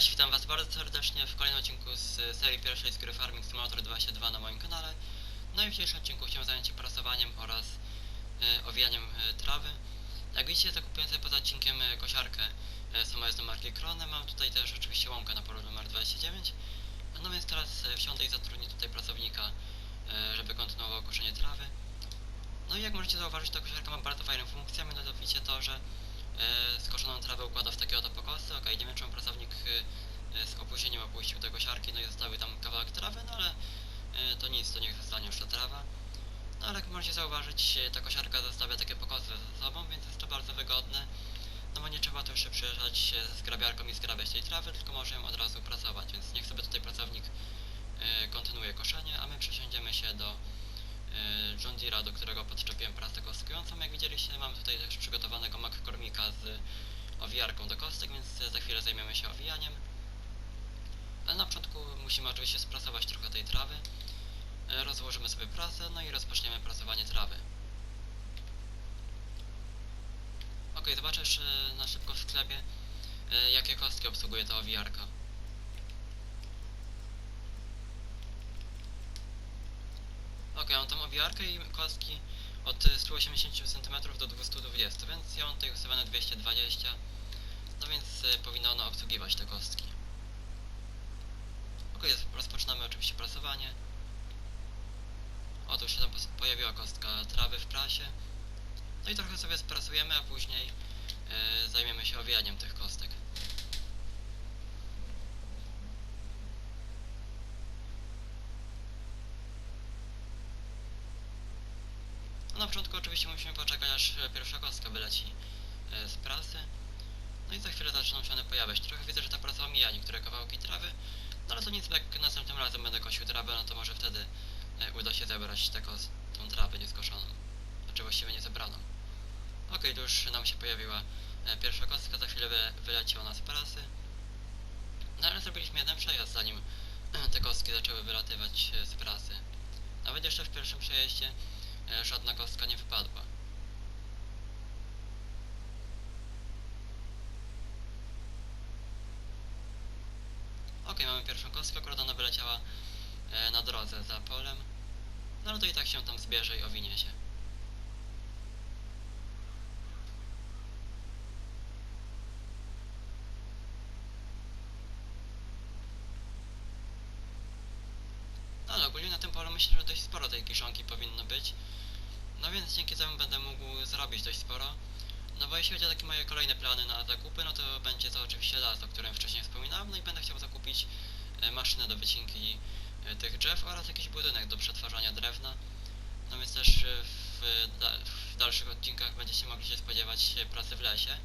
Cześć, witam was bardzo serdecznie w kolejnym odcinku z serii pierwszej z gry Farming Simulator 22 na moim kanale. No i w dzisiejszym odcinku chciałem zająć się prasowaniem oraz e, owijaniem e, trawy. Jak widzicie zakupiłem sobie poza odcinkiem e, kosiarkę e, sama jest marki Krone. Mam tutaj też oczywiście łąkę na polu numer 29. No więc teraz wsiądę i zatrudnię tutaj pracownika, żeby kontynuował koszenie trawy. No i jak możecie zauważyć, ta kosiarka ma bardzo fajną funkcję, mianowicie to, że skoszoną trawę układa w takie oto pokosy. Okej, nie wiem czemu pracownik e, e, z opóźnieniem opuścił te kosiarki, no i zostały tam kawałek trawy, no ale e, to nic, to niech zostanie już ta trawa. No ale jak możecie zauważyć, e, ta kosiarka zostawia takie pokosy ze sobą, więc jest to bardzo wygodne. No bo nie trzeba tu jeszcze przyjeżdżać e, z grabiarką i zgrabiać tej trawy, tylko może ją od razu pracować, więc niech sobie tutaj pracownik e, kontynuuje koszenie, a my przesiądziemy się do e, John Deere'a, do którego podczepiłem prasę kostkującą. Jak widzieliście, mamy tutaj też przygotowanego McCormicka z owijarką do kostek, więc e, za chwilę zajmiemy się owijaniem. Ale na początku musimy oczywiście sprasować trochę tej trawy. E, Rozłożymy sobie prasę, no i rozpoczniemy prasowanie trawy. Ok, zobaczę jeszcze na szybko w sklepie, e, jakie kostki obsługuje ta owijarka. Owijarkę i kostki od 180 cm do 220, więc ja mam tutaj ustawione 220, no więc y, powinno ono obsługiwać te kostki. Ok, rozpoczynamy oczywiście prasowanie. Otóż się tam pojawiła kostka trawy w prasie. No i trochę sobie sprasujemy, a później y, zajmiemy się owijaniem tych kostek. Początku oczywiście musimy poczekać aż pierwsza kostka wyleci e, z prasy. No i za chwilę zaczną się one pojawiać. Trochę widzę, że ta prasa omija niektóre kawałki trawy. No ale to nic, jak następnym razem będę kosił trawę, no to może wtedy e, uda się zebrać tego, tą trawę nieskoszoną. Znaczy właściwie nie zebraną. Okej, tu już nam się pojawiła e, pierwsza kostka, za chwilę wy, wyleci ona z prasy. No ale zrobiliśmy jeden przejazd, zanim te kostki zaczęły wylatywać z prasy. Nawet jeszcze w pierwszym przejeździe żadna kostka nie wypadła. Okej, mamy pierwszą kostkę, akurat ona wyleciała e, na drodze za polem. No ale to i tak się tam zbierze i owinie się. No ale ogólnie na tym polu myślę, że dość sporo tej kiszonki powinno być. No więc dzięki temu będę mógł zrobić dość sporo. No bo jeśli chodzi o takie moje kolejne plany na zakupy, no to będzie to oczywiście las, o którym wcześniej wspominałem, no i będę chciał zakupić e, maszynę do wycinki e, tych drzew oraz jakiś budynek do przetwarzania drewna. No więc też e, w, w dalszych odcinkach będziecie mogli się spodziewać pracy w lesie.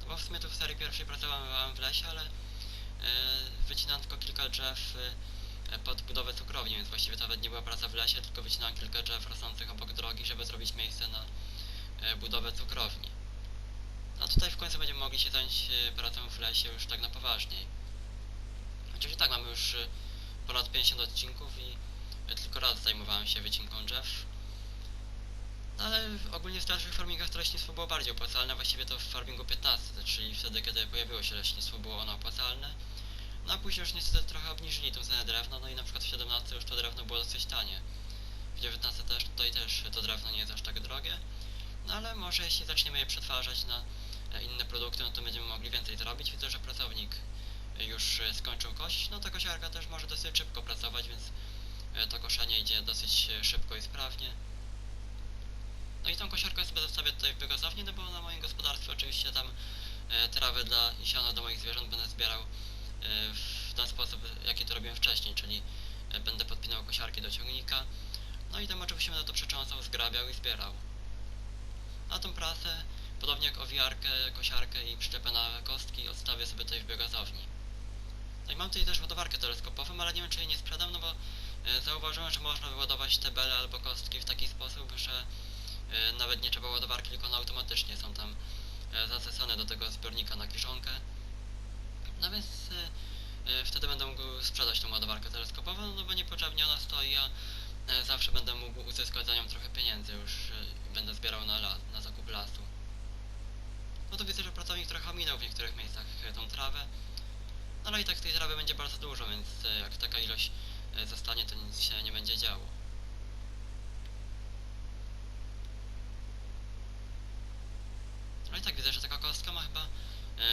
No bo w sumie tu w serii pierwszej pracowałem w lesie, ale wycinałem tylko kilka drzew pod budowę cukrowni, więc właściwie to nawet nie była praca w lesie, tylko wycinałem kilka drzew rosnących obok drogi, żeby zrobić miejsce na e, budowę cukrowni. A tutaj w końcu będziemy mogli się zająć e, pracą w lesie już tak na poważniej. I tak mamy już e, ponad 50 odcinków i tylko raz zajmowałem się wycinką drzew. No ale ogólnie w starszych farmingach to leśnictwo było bardziej opłacalne, właściwie to w farmingu 15, czyli wtedy kiedy pojawiło się leśnictwo było ono opłacalne. No a później już niestety trochę obniżyli tą cenę drewna, no i na przykład w 17 już to drewno było dosyć tanie. W 19 też, tutaj też to drewno nie jest aż tak drogie. No ale może jeśli zaczniemy je przetwarzać na e, inne produkty, no to będziemy mogli więcej zrobić. Widzę, że pracownik e, już e, skończył kosić, no to kosiarka też może dosyć szybko pracować, więc to koszenie idzie dosyć szybko i sprawnie. No i tą kosiarkę sobie zostawię tutaj w biogazowni, no bo na moim gospodarstwie oczywiście tam trawę dla i siano do moich zwierząt będę zbierał w ten sposób, jaki to robiłem wcześniej, czyli e, będę podpinał kosiarki do ciągnika, no i tam oczywiście będę to przecząsał, zgrabiał i zbierał. A tą prasę, podobnie jak owijarkę, kosiarkę i przyczepę na kostki, odstawię sobie tutaj w biogazowni. No i mam tutaj też ładowarkę teleskopową, ale nie wiem czy jej nie sprzedam, no bo e, zauważyłem, że można wyładować te bele albo kostki w taki sposób, że e, nawet nie trzeba ładowarki, tylko one automatycznie są tam e, zasysane do tego zbiornika na kiszonkę. No więc e, wtedy będę mógł sprzedać tą ładowarkę teleskopową, no bo niepotrzebnie ona stoi, a e, zawsze będę mógł uzyskać za nią trochę pieniędzy, już e, będę zbierał na, la, na zakup lasu. No to widzę, że pracownik trochę ominął w niektórych miejscach e, tą trawę. No ale i tak tej trawy będzie bardzo dużo, więc e, jak taka ilość e, zostanie, to nic się nie będzie działo. No i tak widzę, że taka kostka ma chyba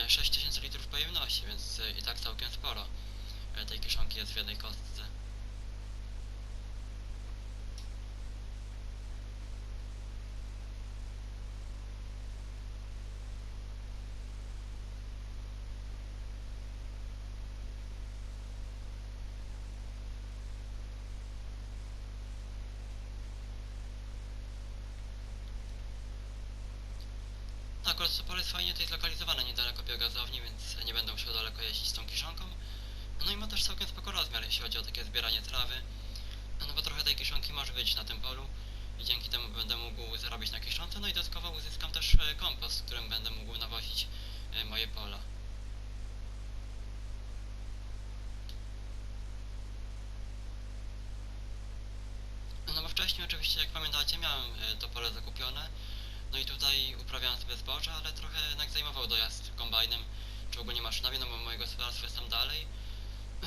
6000 litrów pojemności, więc e, i tak całkiem sporo e, tej kieszonki jest w jednej kostce. Akurat to pole jest fajnie tutaj zlokalizowane niedaleko biogazowni, więc nie będę musiał daleko jeździć z tą kiszonką. No i ma też całkiem spoko rozmiar, jeśli chodzi o takie zbieranie trawy. No bo trochę tej kiszonki może być na tym polu i dzięki temu będę mógł zarobić na kiszonce, no i dodatkowo uzyskam też e, kompost, którym będę mógł nawozić e, moje pola. No bo wcześniej oczywiście, jak pamiętacie, miałem e, to pole zakupione. No i tutaj uprawiałem sobie zboże, ale trochę jednak zajmował dojazd kombajnem, czy ogólnie maszynami, no bo moje gospodarstwo jest tam dalej.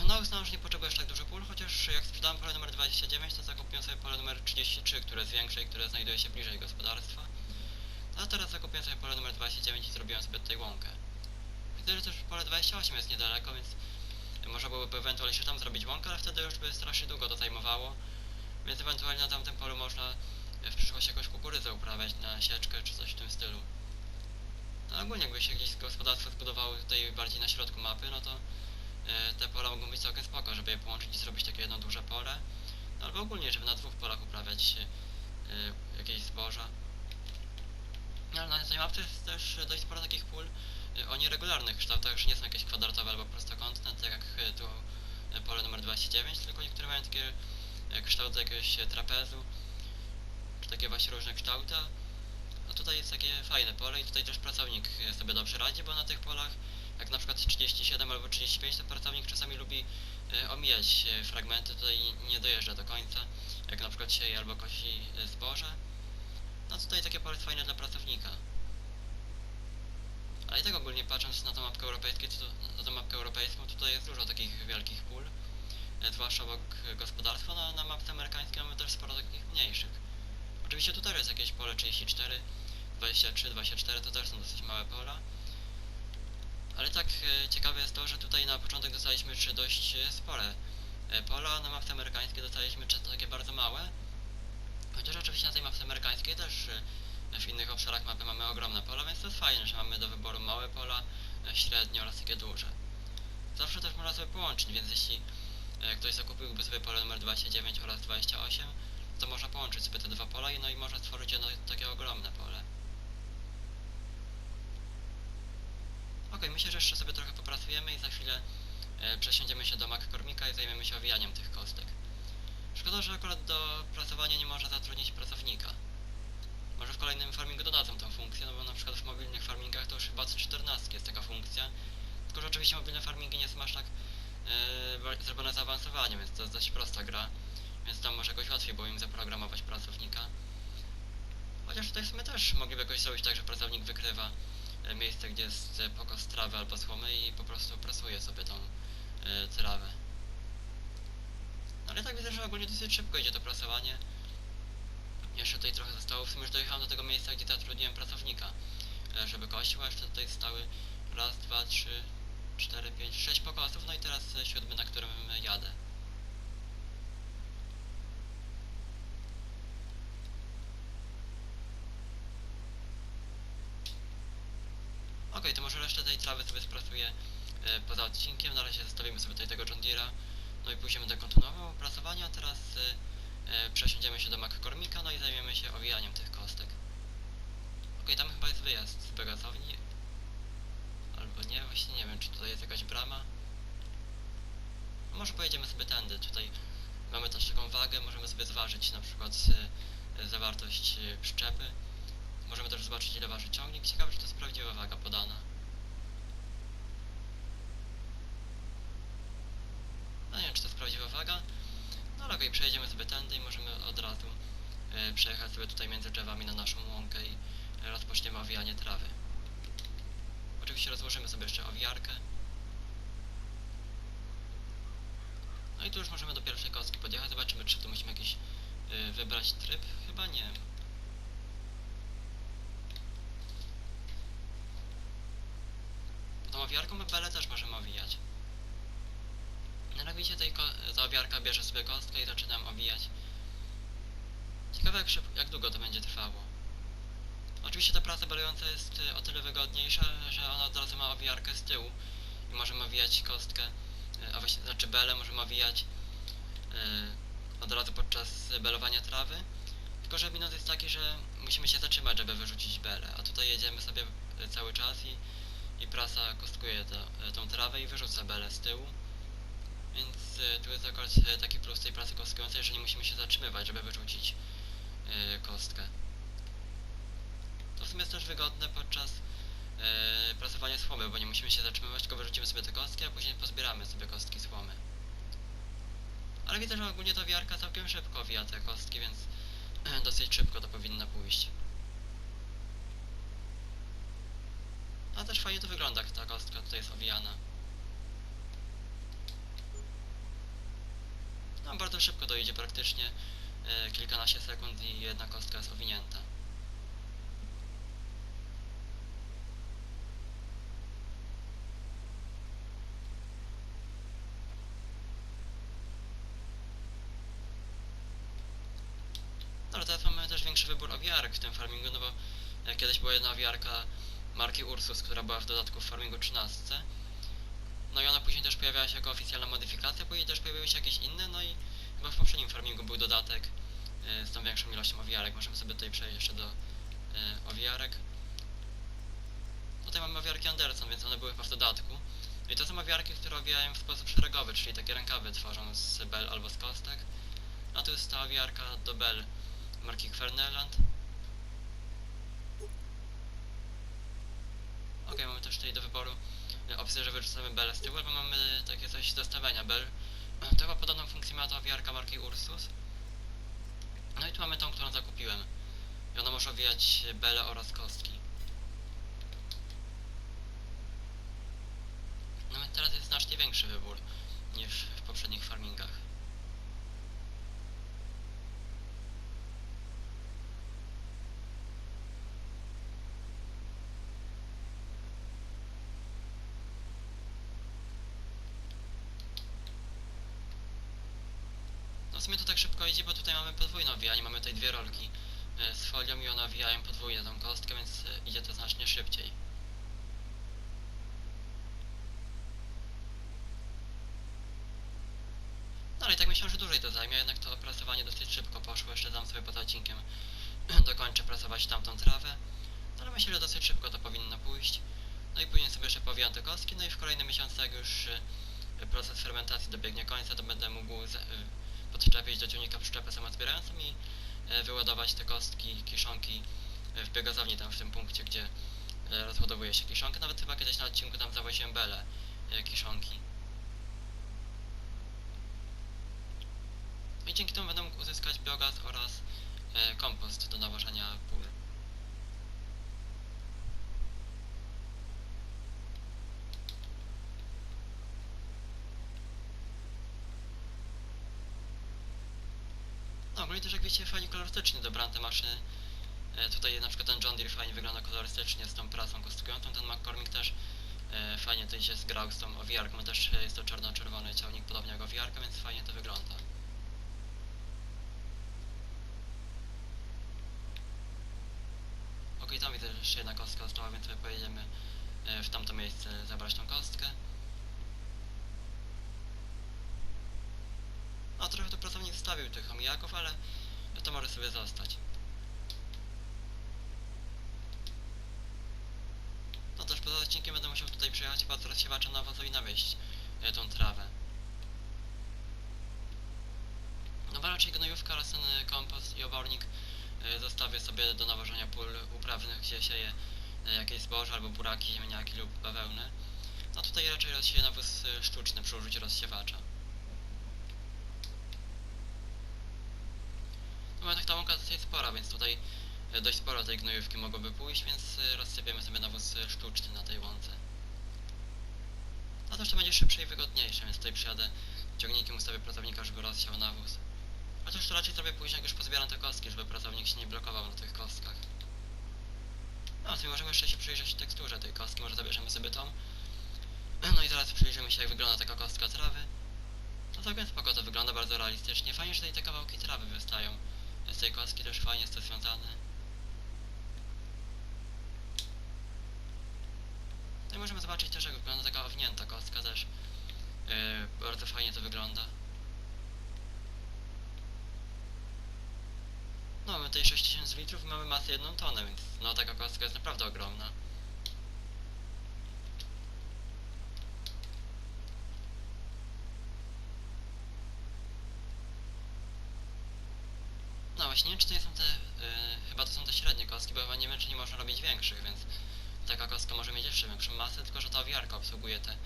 No uznałem, że nie potrzebuję aż tak dużo pól, chociaż jak sprzedałem pole numer 29, to zakupiłem sobie pole numer 33, które jest większe i które znajduje się bliżej gospodarstwa. A teraz zakupiłem sobie pole numer 29 i zrobiłem sobie tutaj łąkę. Widzę, że też pole 28 jest niedaleko, więc można byłoby ewentualnie się tam zrobić łąkę, ale wtedy już by strasznie długo to zajmowało. Więc ewentualnie na tamtym polu można w przyszłości jakąś kukurydzę uprawiać na sieczkę czy coś w tym stylu. No ogólnie jakby się gdzieś gospodarstwo zbudowało tutaj bardziej na środku mapy, no to e, te pola mogą być całkiem spoko, żeby je połączyć i zrobić takie jedno duże pole. No, albo ogólnie, żeby na dwóch polach uprawiać e, jakieś zboża. No, ale na tej mapce jest też dość sporo takich pól e, o nieregularnych kształtach, że nie są jakieś kwadratowe albo prostokątne, tak jak tu pole numer 29, tylko niektóre mają takie kształty jakiegoś trapezu, takie właśnie różne kształty. A tutaj jest takie fajne pole i tutaj też pracownik sobie dobrze radzi, bo na tych polach, jak na przykład 37 albo 35, to pracownik czasami lubi e, omijać e, fragmenty, tutaj nie dojeżdża do końca, jak na przykład sieje albo kosi e, zboże. No tutaj takie pole jest fajne dla pracownika. Ale i tak ogólnie patrząc na tą mapkę europejską, to, na tą mapkę europejską, tutaj jest dużo takich wielkich pól, zwłaszcza obok gospodarstwa, no na mapce amerykańskiej mamy też sporo takich mniejszych. Oczywiście tu też jest jakieś pole 34, 23, 24, to też są dosyć małe pola. Ale tak e, ciekawe jest to, że tutaj na początek dostaliśmy trzy dość e, spore e, pola, na mapce amerykańskiej dostaliśmy często takie bardzo małe. Chociaż oczywiście na tej mapce amerykańskiej też e, w innych obszarach mapy mamy ogromne pola, więc to jest fajne, że mamy do wyboru małe pola, e, średnie oraz takie duże. Zawsze też można sobie połączyć, więc jeśli e, ktoś zakupiłby sobie pole numer 29 oraz 28, to można połączyć sobie te dwa pola i no i można stworzyć jedno takie ogromne pole. Okej, myślę, że jeszcze sobie trochę popracujemy i za chwilę e, przesiądziemy się do McCormicka i zajmiemy się owijaniem tych kostek. Szkoda, że akurat do pracowania nie można zatrudnić pracownika. Może w kolejnym farmingu dodadzą tą funkcję, no bo na przykład w mobilnych farmingach to już chyba z 14 jest taka funkcja. Tylko, że oczywiście mobilne farmingi nie są aż tak e, zrobione zaawansowanie, więc to jest dość prosta gra. Więc tam może jakoś łatwiej było im zaprogramować pracownika. Chociaż tutaj w sumie też mogliby jakoś zrobić tak, że pracownik wykrywa e, miejsce, gdzie jest e, pokos trawy albo słomy i po prostu prasuje sobie tą e, trawę. No ale tak widzę, że ogólnie dosyć szybko idzie to prasowanie. Jeszcze tutaj trochę zostało, w sumie już dojechałem do tego miejsca, gdzie zatrudniłem pracownika, żeby kosił, a jeszcze tutaj stały raz, dwa, trzy, cztery, pięć, sześć pokosów, no i teraz siódmy, na którym jadę. Okej, to może resztę tej e, poza odcinkiem. Na razie zostawimy sobie tutaj tego John Deere'a. No i później będę kontynuował pracowanie, a teraz e, e, przesiądziemy się do McCormicka, no i zajmiemy się owijaniem tych kostek. Okej, tam chyba jest wyjazd z biogazowni. Albo nie, właśnie nie wiem, czy tutaj jest jakaś brama. No może pojedziemy sobie tędy, tutaj mamy też taką wagę, możemy sobie zważyć na przykład zawartość przyczepy. Możemy też zobaczyć ile waży ciągnik. Ciekawe, czy to jest prawdziwa waga podana. No nie wiem, czy to jest prawdziwa waga. No ale okej, przejedziemy sobie tędy i możemy od razu e, przejechać sobie tutaj między drzewami na naszą łąkę i rozpoczniemy owijanie trawy. Oczywiście rozłożymy sobie jeszcze owijarkę. i tu już możemy do pierwszej kostki podjechać, zobaczymy czy tu musimy jakiś y, wybrać tryb, chyba nie. Tą owiarką belę też możemy owijać. No widzicie, tej ta owiarka bierze sobie kostkę i zaczynam owijać. Ciekawe jak, szyb- jak długo to będzie trwało. Oczywiście ta praca belująca jest y, o tyle wygodniejsza, że ona od razu ma owijarkę z tyłu i możemy owijać kostkę, y, a właściwie, znaczy belę możemy owijać y, od razu podczas belowania trawy. Tylko, że minus jest taki, że musimy się zatrzymać, żeby wyrzucić belę, a tutaj jedziemy sobie y, cały czas i, i prasa kostkuje to, tą trawę i wyrzuca belę z tyłu. Więc tu jest akurat taki plus tej pracy kostkującej, że nie musimy się zatrzymywać, żeby wyrzucić y, kostkę. To w sumie jest też wygodne podczas e, prasowania słomy, bo nie musimy się zatrzymywać, tylko wyrzucimy sobie te kostki, a później pozbieramy sobie kostki słomy. Ale widzę, że ogólnie ta wiarka całkiem szybko wija te kostki, więc dosyć szybko to powinno pójść. A też fajnie to wygląda, jak ta kostka tutaj jest owijana. No, bardzo szybko to idzie, praktycznie e, kilkanaście sekund i jedna kostka jest owinięta. No teraz mamy też większy wybór owiarek w tym farmingu, no bo e, kiedyś była jedna owiarka marki Ursus, która była w dodatku w farmingu 13. No i ona później też pojawiała się jako oficjalna modyfikacja, później też pojawiły się jakieś inne, no i farmingu był dodatek e, z tą większą ilością owijarek. Możemy sobie tutaj przejść jeszcze do e, owijarek. Tutaj mamy owiarki Anderson, więc one były w dodatku. I to są owiarki, które owijają w sposób szeregowy, czyli takie rękawy tworzą z bel albo z kostek. A tu jest ta owiarka do bel marki Kverneland. Ok, mamy też tutaj do wyboru e, opcję, że wyrzucamy belę z tyłu, albo mamy takie coś do stawiania bel. Chyba podobną funkcję ma ta owiarka marki Ursus. No i tu mamy tą, którą zakupiłem. I ona może owijać bele oraz kostki. No i teraz jest znacznie większy wybór niż w poprzednich farmingach. No w idzie, bo tutaj mamy podwójne owijanie, mamy tutaj dwie rolki e, z folią i one owijają podwójnie tą kostkę, więc e, idzie to znacznie szybciej. No ale tak myślałem, że dłużej to zajmie, jednak to prasowanie dosyć szybko poszło, jeszcze dam sobie pod odcinkiem dokończę prasować tamtą trawę, no ale myślę, że dosyć szybko to powinno pójść. No i później sobie jeszcze powijam te kostki, no i w kolejnym miesiącu, jak już e, proces fermentacji dobiegnie końca, to będę mógł podczepić do ciągnika przyczepę samozbierającą i e, wyładować te kostki, kiszonki e, w biogazowni tam w tym punkcie, gdzie e, rozładowuje się kiszonkę. Nawet chyba kiedyś na odcinku tam zawoziłem belę kiszonki. I dzięki temu będę mógł uzyskać biogaz oraz kompost do nawożenia pól. Wiecie fajnie kolorystycznie dobrane te maszyny. E, tutaj na przykład ten John Deere fajnie wygląda kolorystycznie z tą prasą kostkującą, ten McCormick też e, fajnie tutaj się zgrał z tą owijarką, też jest to czarno-czerwony ciągnik podobnie jak owijarka, więc fajnie to wygląda. Ok, tam widzę, jeszcze jedna kostka została, więc sobie pojedziemy e, w tamto miejsce zabrać tą kostkę. No trochę to pracownik zostawił tych omijaków, ale to może sobie zostać. No też poza odcinkiem będę musiał tutaj przyjechać chyba z rozsiewacza nawozu i nawieźć e, tą trawę. No bo raczej gnojówka oraz ten e, kompost i obornik e, zostawię sobie do nawożenia pól uprawnych, gdzie sieję e, jakieś zboże albo buraki, ziemniaki lub bawełny. No tutaj raczej rozsieję nawóz e, sztuczny przy użyciu rozsiewacza. No jednak ta łąka dosyć spora, więc tutaj e, dość sporo tej gnojówki mogłoby pójść, więc e, rozsypiemy sobie nawóz e, sztuczny na tej łące. No to jeszcze będzie szybsze i wygodniejsze, więc tutaj przyjadę ciągnikiem ustawię pracownika, żeby rozsiał nawóz. Chociaż to raczej zrobię później, jak już pozbieram te kostki, żeby pracownik się nie blokował na tych kostkach. No, sobie możemy jeszcze się przyjrzeć teksturze tej kostki, może zabierzemy sobie tą. No i zaraz przyjrzymy się, jak wygląda taka kostka trawy. No całkiem spoko to wygląda, bardzo realistycznie. Fajnie, że tutaj te kawałki trawy wystają. Z tej kostki też fajnie jest to związane. No i możemy zobaczyć też, jak wygląda taka owinięta kostka też. Yy, bardzo fajnie to wygląda. No, mamy tutaj 6000 litrów i mamy masę 1 tonę, więc no taka kostka jest naprawdę ogromna. No właśnie, nie wiem czy są te, yy, chyba to są te średnie kostki, bo chyba nie wiem czy nie można robić większych, więc taka kostka może mieć jeszcze większą masę, tylko że ta owiarka obsługuje te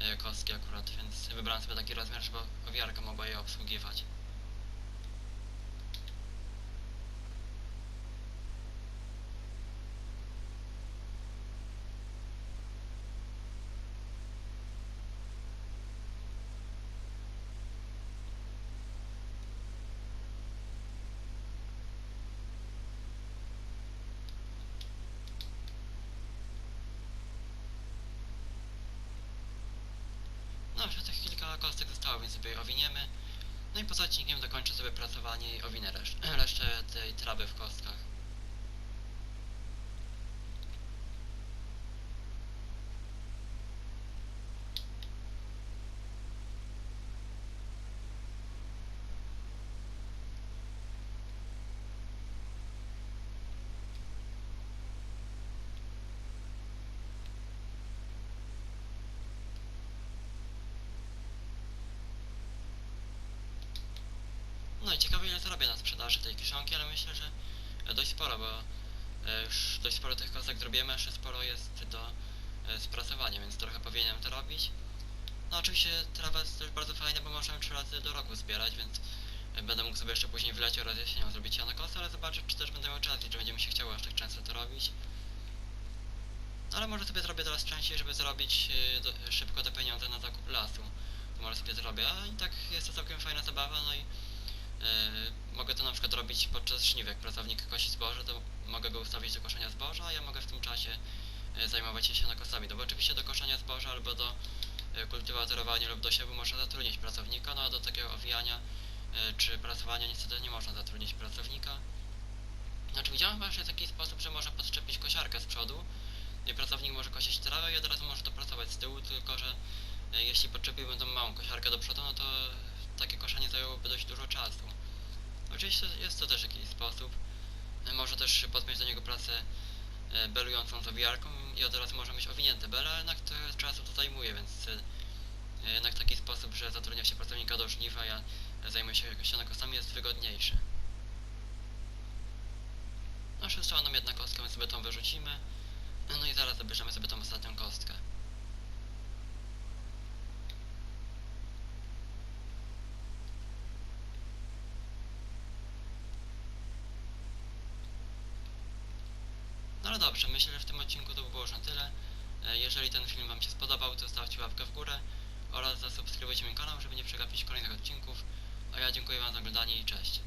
yy, kostki akurat, więc wybrałem sobie taki rozmiar, żeby owiarka mogła je obsługiwać. No, już tych kilka kostek zostało, więc sobie owiniemy. No i poza odcinkiem dokończę sobie pracowanie i owinę reszt resztę tej trawy w kostkach. Ile zarobię na sprzedaży tej kiszonki, ale myślę, że dość sporo, bo e, już dość sporo tych kostek zrobiłem, jeszcze sporo jest do e, sprasowania, więc trochę powinienem to robić. No oczywiście trawa jest też bardzo fajna, bo możemy trzy razy do roku zbierać, więc e, będę mógł sobie jeszcze później w lecie oraz jesienią zrobić siano kosy, ale zobaczę czy też będę miał czas i czy będzie mi się chciało aż tak często to robić. No ale może sobie zrobię teraz częściej, żeby zarobić e, do, szybko te pieniądze na zakup lasu. To może sobie zrobię, a i tak jest to całkiem fajna zabawa, no i mogę to na przykład robić podczas żniwek. Pracownik kosi zboże, to mogę go ustawić do koszenia zboża, a ja mogę w tym czasie yy, zajmować się sianokosami. No bo oczywiście do koszenia zboża albo do yy, kultywatorowania lub do siewu można zatrudnić pracownika, no a do takiego owijania czy prasowania niestety nie można zatrudnić pracownika. Znaczy widziałem jest taki sposób, że można podczepić kosiarkę z przodu pracownik może kosić trawę i od razu może to pracować z tyłu, tylko że jeśli podczepiłbym tą małą kosiarkę do przodu, no to takie koszenie zajęłoby dość dużo czasu. Oczywiście jest to też jakiś sposób. E, Może też podpiąć do niego pracę e, belującą z owijarką i od razu może mieć owinięte bele, ale jednak trochę czasu to zajmuje, więc e, jednak taki sposób, że zatrudnia się pracownika do żniwa, ja zajmuję się ścianokosami jest wygodniejszy. No jeszcze została nam jedna kostka, więc sobie tą wyrzucimy. No i zaraz zabierzemy sobie tą ostatnią kostkę. No ale dobrze, myślę, że w tym odcinku to by było już na tyle. E, Jeżeli ten film Wam się spodobał, to stawcie łapkę w górę oraz zasubskrybujcie mój kanał, żeby nie przegapić kolejnych odcinków. A ja dziękuję Wam za oglądanie i cześć.